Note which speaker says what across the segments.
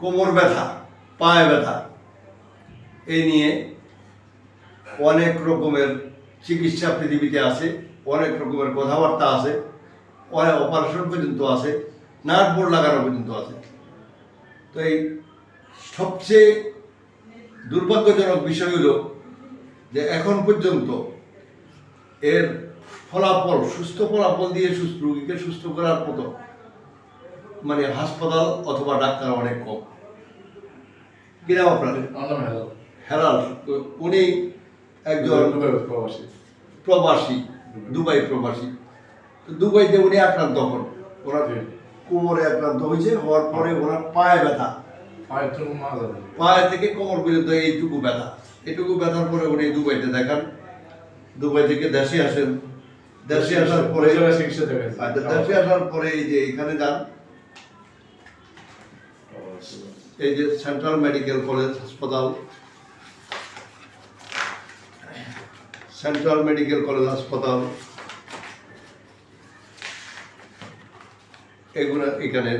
Speaker 1: কোমর ব্যথা, পায়ে ব্যথা। এই নিয়ে অনেক রকমের চিকিৎসা পৃথিবীতে আছে, অনেক রকমের কথাবার্তা আছে অনেক অপারেশন পর্যন্ত আছে নার্ভ বোর্ড লাগানো পর্যন্ত আছে। তো এই সবচেয়ে দুর্ভাগ্যজনক বিষয় হলো যে এখন পর্যন্ত এর ফলাফল, সুস্থ ফলাফল দিয়ে সুস্থ রোগীকে সুস্থ করার মতো মানে হাসপাতাল অথবা ডাক্তার অনেক কম। কিনা আপনার?
Speaker 2: হেলাল।
Speaker 1: হেলাল উনি একজন
Speaker 2: প্রবাসী।
Speaker 1: প্রবাসী দুবাই। প্রবাসী। দুবাইতে উনি আক্রান্ত হন। ওনার কোমরে আক্রান্ত হয়েছে হওয়ার পরে ওনার পায়ে ব্যথা। পায়ে থেকে কোমর পর্যন্ত এইটুকু ব্যথা। এইটুকু ব্যথার পরে উনি দুবাইতে দেখান। দুবাই থেকে দেশে আসেন। দেশে আসার পরে আচ্ছা, দেশে আসার পরে এই যে এখানে যান এই যে সেন্ট্রাল মেডিকেল কলেজ হাসপাতাল সেন্ট্রাল মেডিকেল কলেজ হাসপাতাল এগুলো এখানে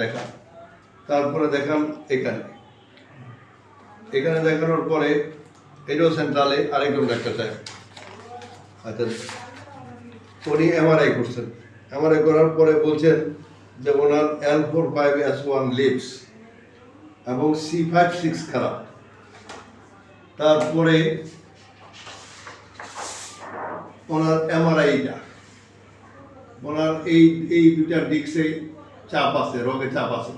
Speaker 1: দেখা তারপরে দেখান এখানে। এখানে দেখানোর পরে এটাও সেন্ট্রালে আরেকজন ডাক্তার সাহেব আচ্ছা উনি এমআরআই করছেন। এমআরআই করার পরে বলছেন যে ওনার L four five S one lips এবং সি ফাইভ সিক্স খারাপ তারপরে ওনার এমআরআইটা ওনার এই এই দুটা ডিস্কে চাপ আছে রোগে চাপ আছে।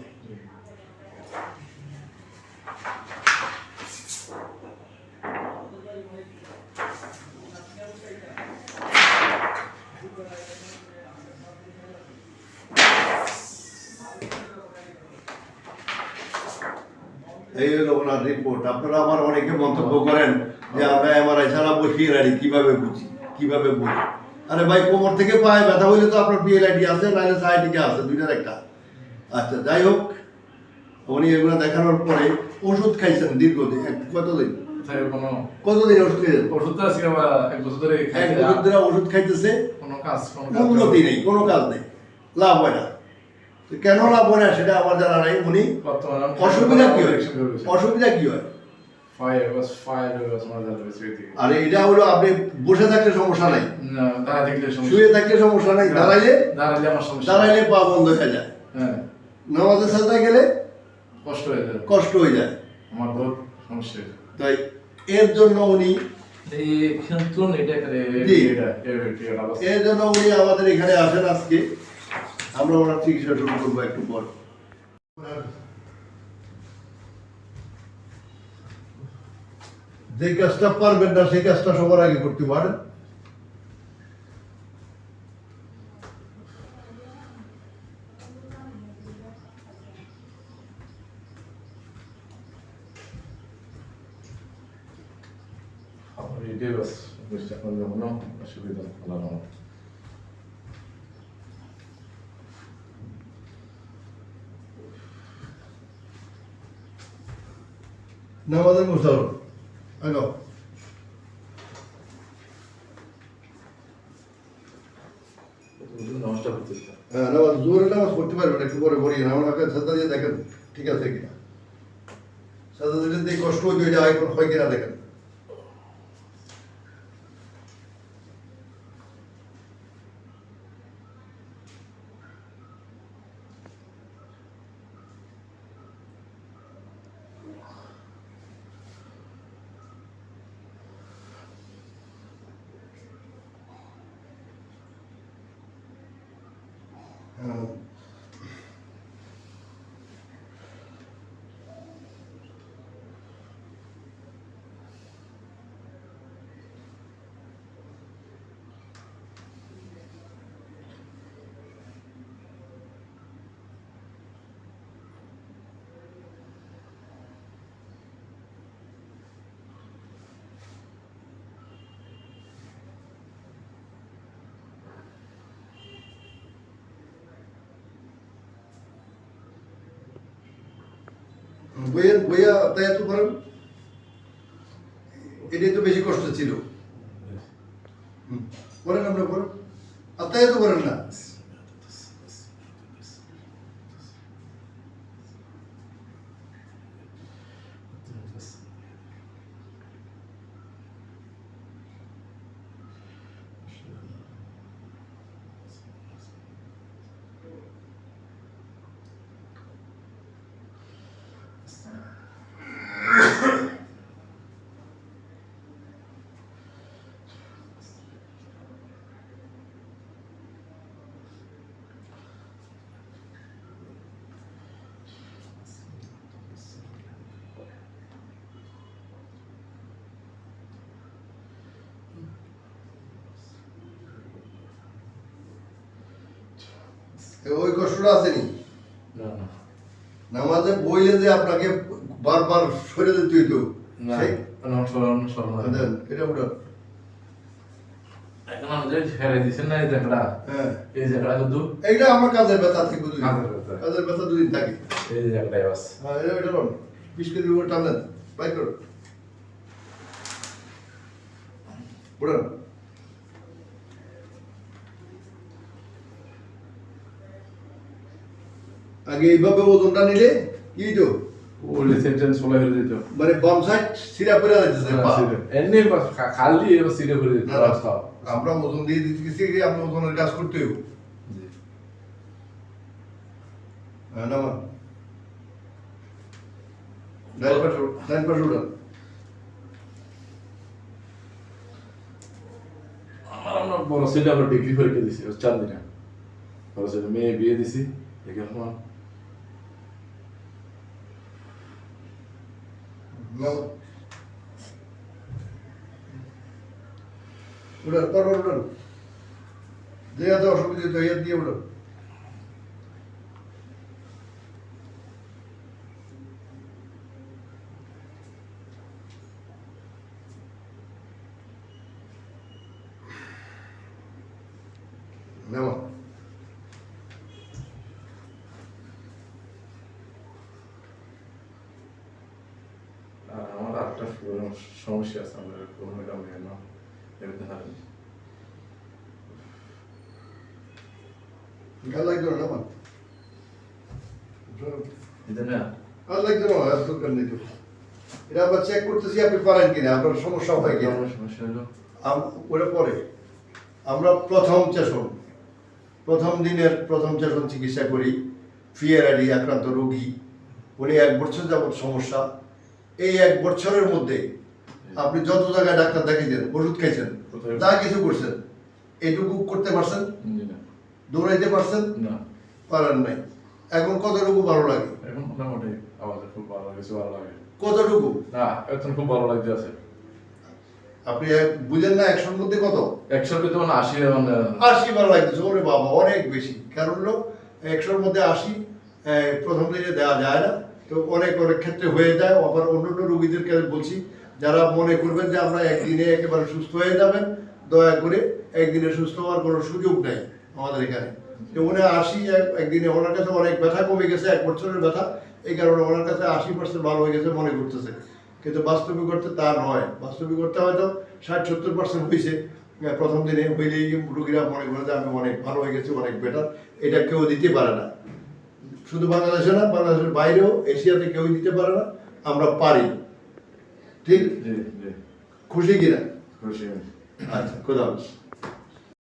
Speaker 1: এই হলো ওনার রিপোর্ট আপনারা আবার অনেকে মন্তব্য করেন যে আমরা এমআরআই ছাড়া বসিয়ে রাখি কীভাবে বুঝি? কীভাবে বুঝি? আরে ভাই কোমর থেকে পায়ে ব্যথা হইলে তো আপনার পিএলআইডি আছে নাহলে সাইটিকে আছে দুইটার একটা। আচ্ছা যাই হোক উনি এগুলো দেখানোর পরে ওষুধ খাইছেন দীর্ঘদিন কতদিন? কতদিন ওষুধ খেয়েছেন
Speaker 2: এক বছর ধরে
Speaker 1: ওষুধ খাইতেছে?
Speaker 2: কোনো কাজ
Speaker 1: উন্নতি নেই কোনো কাজ নেই। লাভ হয় না। কেন লাভ হয় না সেটা আমার জানা নাই। উনি
Speaker 2: বর্তমানে
Speaker 1: অসুবিধা কি হয়? অসুবিধা কি হয়? আর এটা হলো আপনি বসে থাকলে সমস্যা নাই। শুয়ে থাকলে সমস্যা নাই। দাঁড়াইলে
Speaker 2: দাঁড়াইলে আমার সমস্যা।
Speaker 1: দাঁড়াইলে পা বন্ধ হয়ে যায়।
Speaker 2: হ্যাঁ।
Speaker 1: নামাজের গেলে
Speaker 2: কষ্ট হয়ে যাবে
Speaker 1: কষ্ট হয়ে যায়।
Speaker 2: আমার বহুত সমস্যা
Speaker 1: তাই এর জন্য উনি
Speaker 2: এটা করে এটা এটা
Speaker 1: এর জন্য উনি আমাদের এখানে আসেন আজকে। আমরা ওনার চিকিৎসা শুরু করব একটু পর। যে কাজটা পারবেন না সেই কাজটা সবার আগে করতে পারেন।
Speaker 2: আমার এটাই বাস বুঝতে পারলে কোনো অসুবিধা
Speaker 1: নামাজের মুসলমান আগাও হ্যাঁ নামাজ জোরে নামাজ পড়তে পারবেন, একটু পরে পড়িয়ে আমার দিয়ে দেখেন ঠিক আছে কিনা। দিলে কষ্ট হয় হয় কিনা দেখেন। হ্যাঁ বইয়ের বইয়া এত করেন এটাই তো বেশি কষ্ট ছিল। করেন আপনার করেন আর তাই তো করেন না। ওই কষ্টটা আসেনি? নামাজে বইলে যে আপনাকে বারবার সরে যেতে হইতো এটা উঠান
Speaker 2: এখন আমাদের হেরে দিছেন না এই জায়গাটা
Speaker 1: হ্যাঁ।
Speaker 2: এই জায়গাটা কিন্তু
Speaker 1: এইটা আমার কাজের ব্যথা থেকে দুদিন। কাজের ব্যথা। দুদিন থাকে।
Speaker 2: এই জায়গাটাই বাস।
Speaker 1: হ্যাঁ এটা এটা লোন বিশ কেজি টান দেন বাইক করুন উঠান আগে এইভাবে ওজনটা নিলে কি তো
Speaker 2: ওলে সেন্টেন্স চলে হয়ে যেত।
Speaker 1: মানে বাম সাইড সিরা পড়ে যাচ্ছে
Speaker 2: এমনি খালি এবার যেত রাস্তা।
Speaker 1: আমরা ওজন দিয়ে দিচ্ছি কিছু আমরা ওজনের কাজ করতে হইব। হ্যাঁ ডাইন পাশে ডাইন পাশে উঠান।
Speaker 2: আমার আমরা বড় ছেলে আবার কে দিছি চার দিনে বড় ছেলে মেয়ে বিয়ে দিছি এখানে আমার
Speaker 1: নামান উঠান পর উঠান যে এত অসুবিধা তো ইয়াদ দিয়ে উঠান নামান
Speaker 2: আর আমার আরেকটা সমস্যা আছে আমার কোনো এটা মেয়ে না এটা
Speaker 1: আমরা চেক করতেছি আপনি পারেন কিনা আপনার সমস্যা হয় কিনা।
Speaker 2: আমার সমস্যা হলো।
Speaker 1: ওটা পরে। আমরা প্রথম চেষণ প্রথম দিনের প্রথম চেষণ চিকিৎসা করি। ফিয়ারাডি আক্রান্ত রোগী। উনি এক বছর যাবত সমস্যা। এই এক বছরের মধ্যে আপনি যত জায়গায় ডাক্তার দেখিয়েছেন ওষুধ খাইছেন? যা কিছু করছেন এইটুকু করতে পারছেন? দৌড়াইতে পারছেন?
Speaker 2: না।
Speaker 1: পারেন নাই। এখন কতটুকু ভালো লাগে?
Speaker 2: এখন মোটামুটি আমাদের খুব ভালো লাগে ভালো লাগে।
Speaker 1: কতটুকু
Speaker 2: না এখন খুব ভালো লাগতে আছে।
Speaker 1: আপনি বুঝেন না একশোর মধ্যে কত?
Speaker 2: একশোর ভিতরে মানে আশি
Speaker 1: আশি ভালো লাগতেছে ওরে বাবা অনেক বেশি। কারণ হলো একশোর মধ্যে আশি প্রথম দিনে দেওয়া যায় না। তো অনেক অনেক ক্ষেত্রে হয়ে যায়। আবার অন্য অন্য রোগীদেরকে বলছি, যারা মনে করবেন যে আমরা একদিনে একেবারে সুস্থ হয়ে যাবেন, দয়া করে একদিনে সুস্থ হওয়ার কোনো সুযোগ নেই আমাদের এখানে। তো উনি আশি এক- একদিনে ওনার কাছে অনেক ব্যথা কমে গেছে, এক বছরের ব্যথা, এই কারণে ওনার কাছে আশি পার্সেন্ট ভালো হয়ে গেছে মনে করতেছে। কিন্তু বাস্তবিক অর্থে তা নয়। বাস্তবিক অর্থে হয়তো ষাট সত্তর পার্সেন্ট হয়েছে প্রথম দিনে হইলেই রুগীরা মনে করে যে আমি অনেক ভালো হয়ে গেছি, অনেক বেটার এটা কেউ দিতে পারে না। শুধু বাংলাদেশে না বাংলাদেশের বাইরেও এশিয়াতে কেউ দিতে পারে না। আমরা পারি। ঠিক? খুশি কিনা?
Speaker 2: খুশি।
Speaker 1: আচ্ছা খোদা